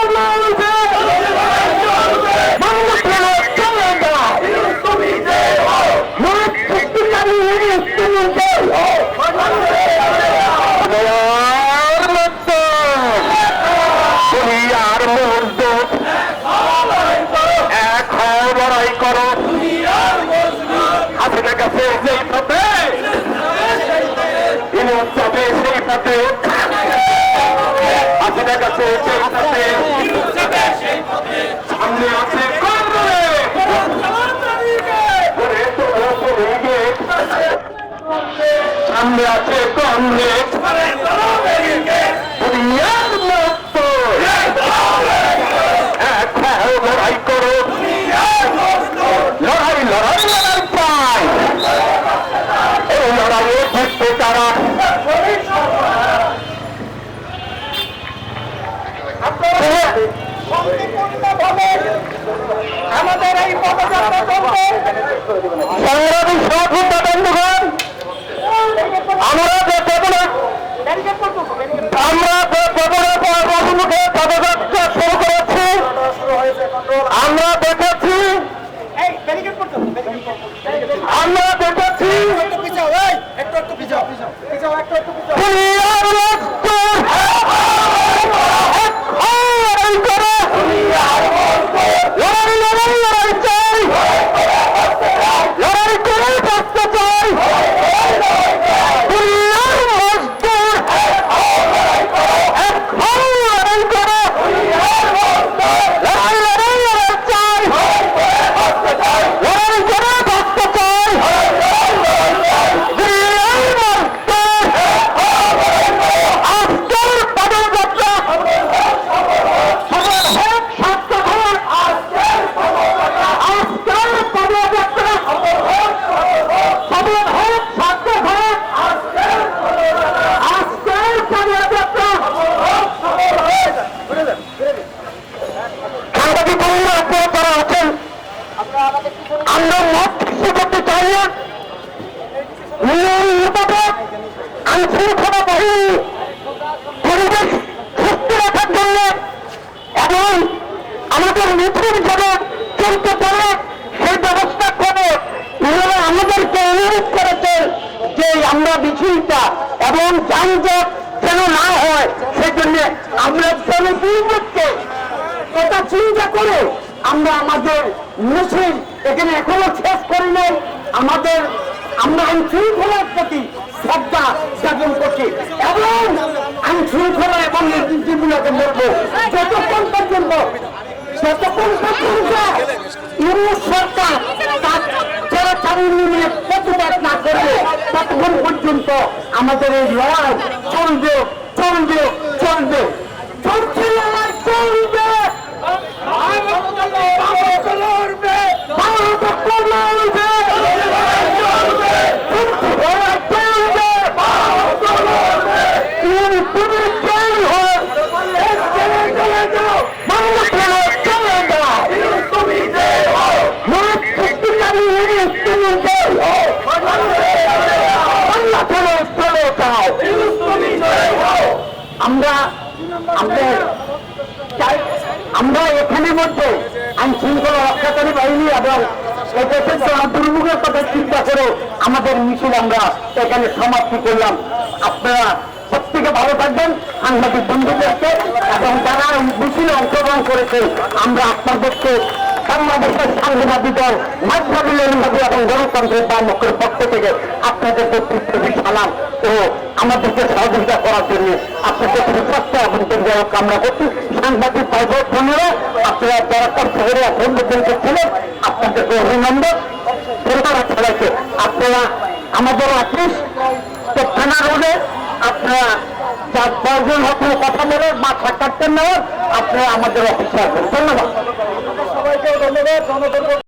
চলবে বাংলা চলবে তুমি যে হও মুখ সৃষ্টিকারী তুমি যে দুনিয়ার মধ্যে দুনিয়ার মধ্যে এক হও লড়াই করো হাসিনা কাছে সেই পথে ইনুস যাবে সেই পথে হাসিনা কাছে সেই পথে সামনে আছে সামনে আছে সংগ্রামী সহযোদ্ধা আমরা আমাদের মিছিল যারা চলতে পারে, সেই ব্যবস্থা করে ইনারা আমাদেরকে অনুরোধ করেছেন যে আমরা মিছিলটা এবং যানজট যেন না হয়, সেজন্য আমরা জনপূর্বককে কথা চিন্তা করে আমরা আমাদের মিছিল এখানে এখনও শেষ করি নাই। আমাদের আমরা আইন শৃঙ্খলার প্রতি শ্রদ্ধা জ্ঞাপন করছি এবং আইন শৃঙ্খলা এবং নীতিগুলোকে বলব যতক্ষণ পর্যন্ত যতক্ষণ পর্যন্ত ইউনিট সরকার যারা চাকরি নিয়ে প্রতিবাদ না করবে ততক্ষণ পর্যন্ত আমাদের এই লড়াই চলবে চলবে চলবে। আমরা আমাদের আমরা এখানের মধ্যে আইন শৃঙ্খলা রক্ষাকারী বাহিনী এবং দুর্ভোগের কথা চিন্তা করে আমাদের মিছিল আমরা এখানে সমাপ্তি করলাম। আপনারা প্রত্যেকে ভালো থাকবেন, সাংবাদিক বন্ধুদেরকে, এবং যারা মিছিলে অংশগ্রহণ করেছে, আমরা আপনাদেরকে বাংলাদেশের সাংবাদিক দল মাঝাবিলের নদী এবং গণতন্ত্রের বামকের পক্ষ থেকে আপনাদেরকে পৃথিবী সালাম ও আমাদেরকে সহযোগিতা করার জন্য আপনাদের সুস্বাস্থ্য এবং দীর্ঘায়ু কামনা করছি। সাংবাদিক ভাই বোনেরা, আপনারা যারা কষ্ট করে অভ্যন্তরীণ ছিলেন, আপনাদেরকে অভিনন্দন। আপনারা আমাদের অফিস যার প্রয়োজন আপনার কথা বলে বা সাক্ষাৎকার নেওয়ার আপনারা আমাদের অপেক্ষা করেন ধন্যবাদ। সবাইকে ধন্যবাদ